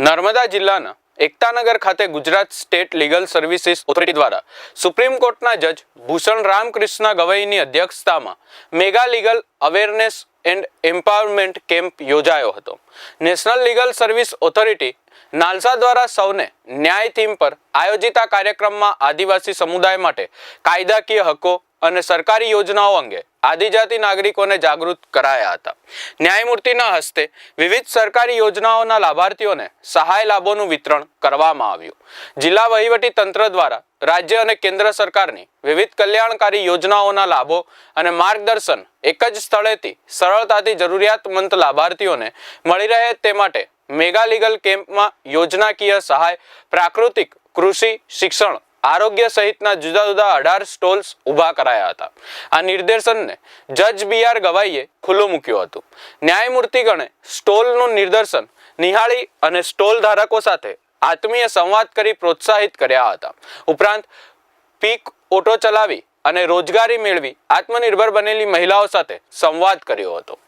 નર્મદા જિલ્લાના એકતાનગર ખાતે Gujarat state legal services authority દ્વારા સુપ્રીમ કોર્ટના જજ ભૂષણ રામકૃષ્ણ ગવઈની અધ્યક્ષતામાં mega legal awareness and empowerment camp યોજાયો હતો. National legal service authority NALSA દ્વારા સૌને ન્યાય થીમ પર આયોજિત આ કાર્યક્રમમાં આદિવાસી સમુદાય માટે કાયદાકીય હકો અને સરકારી યોજનાઓ અંગે આદિજાતિ નાગરિકોને જાગૃત કરાયા હતા. ન્યાયમૂર્તિના હસ્તે વિવિધ સરકારી યોજનાઓના લાભાર્થીઓને સહાય લાભોનું વિતરણ કરવામાં આવ્યું. જિલ્લા વહીવટી તંત્ર દ્વારા રાજ્ય અને કેન્દ્ર સરકારની વિવિધ કલ્યાણકારી યોજનાઓના લાભો અને માર્ગદર્શન એક જ સ્થળેથી સરળતાથી જરૂરિયાતમંદ લાભાર્થીઓને મળી રહે તે માટે મેગા લીગલ કેમ્પમાં યોજનાકીય સહાય, પ્રાકૃતિક કૃષિ, શિક્ષણ આરોગ્ય સહિતના જુદા જુદા અઢાર સ્ટોલ્સ ઊભા કરાયા હતા. આ નિર્દેશનને જજ બી આર ગવાઈએ ખુલ્લું મૂક્યું હતું. ન્યાયમૂર્તિગણે સ્ટોલનું નિદર્શન નિહાળી અને સ્ટોલ ધારકો સાથે આત્મીય સંવાદ કરી પ્રોત્સાહિત કર્યા હતા. ઉપરાંત પીક ઓટો ચલાવી અને રોજગારી મેળવી આત્મનિર્ભર બનેલી મહિલાઓ સાથે સંવાદ કર્યો હતો.